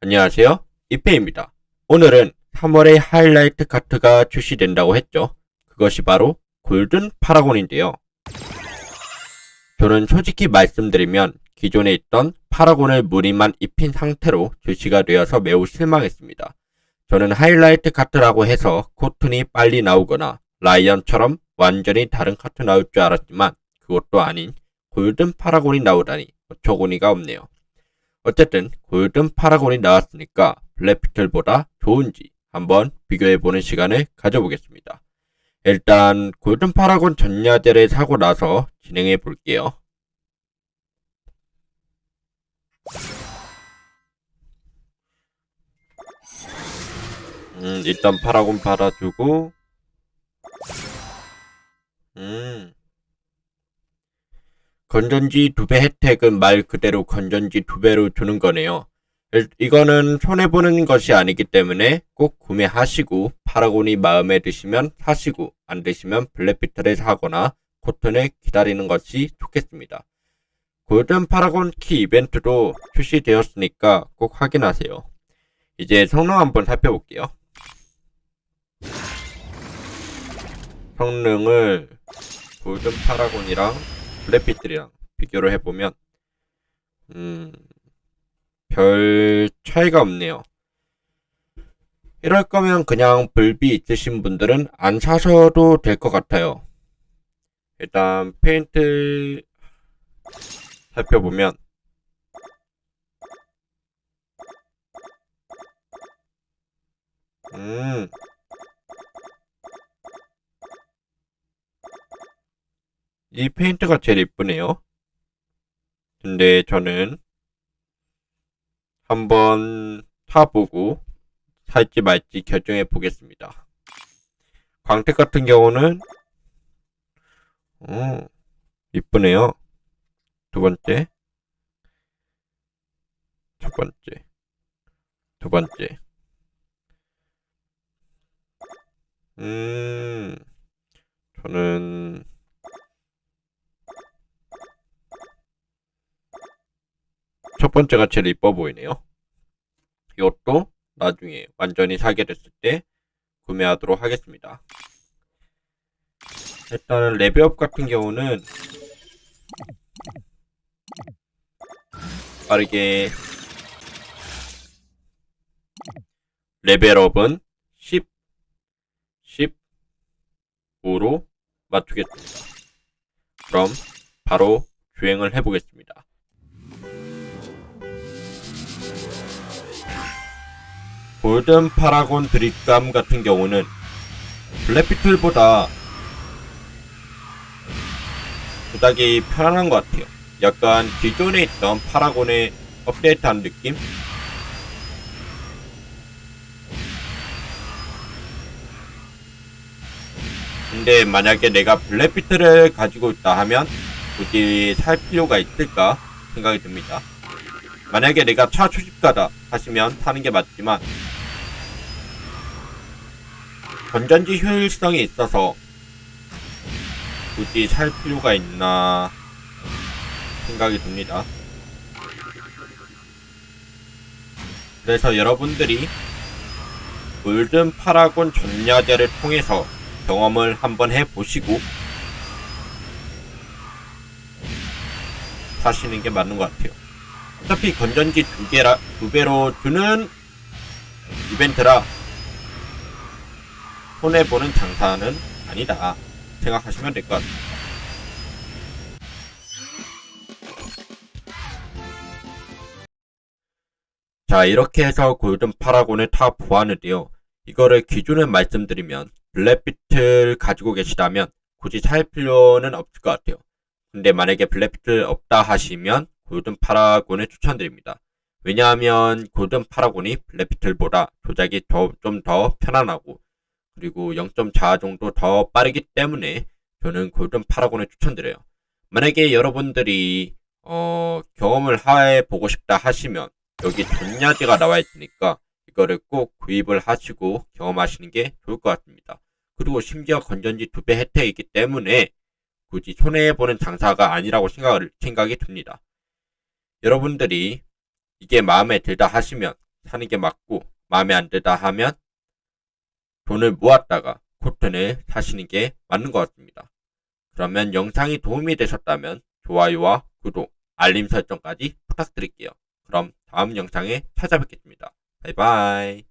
안녕하세요. 이페입니다. 오늘은 3월에 하이라이트 카트가 출시된다고 했죠. 그것이 바로 골든 파라곤인데요. 저는 솔직히 말씀드리면 기존에 있던 파라곤을 무늬만 입힌 상태로 출시가 되어서 매우 실망했습니다. 저는 하이라이트 카트라고 해서 코튼이 빨리 나오거나 라이언처럼 완전히 다른 카트 나올 줄 알았지만 그것도 아닌 골든 파라곤이 나오다니 어처구니가 없네요. 어쨌든 골든 파라곤이 나왔으니까 블랙피틀보다 좋은지 한번 비교해보는 시간을 가져보겠습니다. 일단 골든 파라곤 전야제를 사고 나서 진행해 볼게요. 음, 일단 파라곤 받아주고 음 건전지 두 배 혜택은 말 그대로 건전지 두 배로 주는 거네요. 일- 이거는 손해보는 것이 아니기 때문에 꼭 구매하시고 파라곤이 마음에 드시면 사시고 안 드시면 블랙비트를 사거나 코튼을 기다리는 것이 좋겠습니다. 골든 파라곤 키 이벤트도 출시되었으니까 꼭 확인하세요. 이제 성능 한번 살펴볼게요. 성능을 골든 파라곤이랑 블랙비트랑 비교를 해보면 음, 별 차이가 없네요. 이럴 거면 그냥 불비 있으신 분들은 안 사셔도 될 것 같아요. 일단 페인트 살펴보면 음 이 페인트가 제일 이쁘네요. 근데 저는 한번 타보고 살지 말지 결정해 보겠습니다. 광택 같은 경우는 어, 이쁘네요. 두 번째, 첫 번째, 두 번째. 음, 저는 첫 번째가 제일 이뻐 보이네요. 이것도 나중에 완전히 사게 됐을 때 구매하도록 하겠습니다. 일단은 레벨업 같은 경우는 빠르게 레벨업은 10, 10, 5로 맞추겠습니다. 그럼 바로 주행을 해보겠습니다. 골든 파라곤 드립감 같은 경우는 블랙비틀보다 조작이 편안한 것 같아요. 약간 기존에 있던 파라곤의 업데이트한 느낌? 근데 만약에 내가 블랙비트를 가지고 있다 하면 굳이 살 필요가 있을까 생각이 듭니다. 만약에 내가 차 초집가다 하시면 사는 게 맞지만 건전지 효율성이 있어서 굳이 살 필요가 있나 생각이 듭니다. 그래서 여러분들이 골든 파라곤 전야제를 통해서 경험을 한번 해보시고 사시는 게 맞는 것 같아요. 어차피 건전지 두 개라 두 배로 주는 이벤트라 손해 보는 장사는 아니다 생각하시면 될 것 같습니다. 자 이렇게 해서 골든 파라곤을 타 보았는데요. 이거를 기준을 말씀드리면 블랙비틀 가지고 계시다면 굳이 살 필요는 없을 것 같아요. 근데 만약에 블랙비틀 없다 하시면 골든 파라곤을 추천드립니다. 왜냐하면 골든 파라곤이 블랙비틀보다 조작이 좀더 편안하고 그리고 0.4 정도 더 빠르기 때문에 저는 골든 파라곤을 추천드려요. 만약에 여러분들이 어, 경험을 해 보고 싶다 하시면 여기 전야제가 나와 있으니까 이거를 꼭 구입을 하시고 경험하시는 게 좋을 것 같습니다. 그리고 심지어 건전지 두 배 혜택이기 때문에 굳이 손해보는 장사가 아니라고 생각을, 생각이 듭니다. 여러분들이 이게 마음에 들다 하시면 사는 게 맞고 마음에 안 들다 하면 돈을 모았다가 코튼을 사시는 게 맞는 것 같습니다. 그러면 영상이 도움이 되셨다면 좋아요와 구독, 알림 설정까지 부탁드릴게요. 그럼 다음 영상에 찾아뵙겠습니다. 바이바이.